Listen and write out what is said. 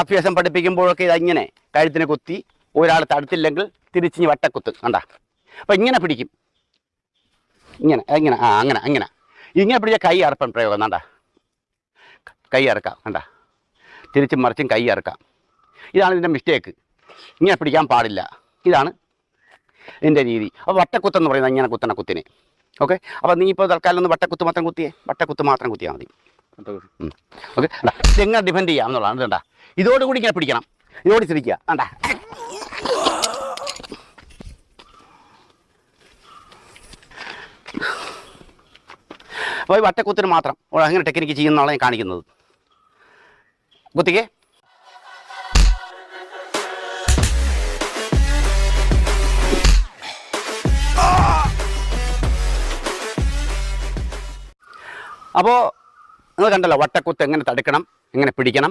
അഭ്യാസം പഠിപ്പിക്കുമ്പോഴൊക്കെ ഇതങ്ങനെ കഴുത്തിനെ കുത്തി ഒരാൾ തടുത്തില്ലെങ്കിൽ തിരിച്ച് വട്ടക്കുത്ത്. കണ്ട? അപ്പം ഇങ്ങനെ പിടിക്കും. ഇങ്ങനെ ഇങ്ങനെ ആ അങ്ങനെ അങ്ങനെ. ഇങ്ങനെ പിടിച്ച കൈ അറപ്പൻ പ്രയോഗം കണ്ട? കൈ അറക്കാം കണ്ട? തിരിച്ചും മറിച്ചും കൈ അറക്കാം. ഇതാണ് ഇതിന്റെ മിസ്റ്റേക്ക് ഇങ്ങനെ പിടിക്കാൻ പാടില്ല. ഇതാണ് ഇതിന്റെ രീതി. അപ്പോൾ വട്ടക്കുത്തെന്ന് പറയുന്നത് ഇങ്ങനെ കുത്തണ കുത്തിനെ. ഓക്കെ അപ്പോൾ നീ ഇപ്പോൾ തൽക്കാലം ഒന്ന് വട്ടക്കുത്ത് മാത്രം കുത്തിയേ. വട്ടക്കുത്ത് മാത്രം കുത്തിയാൽ മതി. ഓക്കെ ഇതെങ്ങനെ ഡിഫെൻഡ് ചെയ്യാം എന്നുള്ളതാണ് ഇതണ്ട ഇതോടുകൂടി ഇങ്ങനെ പിടിക്കണം. ഇതോടി ചിരിക്കുക വേണ്ട അപ്പോൾ ഈ വട്ടക്കുത്തിന് മാത്രം അങ്ങനെ ടെക്നിക്ക് ചെയ്യുന്നതാണ് ഞാൻ കാണിക്കുന്നത്. കുത്തിക്കേ. അപ്പോൾ നിങ്ങൾ കണ്ടല്ലോ വട്ടക്കുത്ത് എങ്ങനെ തടുക്കണം എങ്ങനെ പിടിക്കണം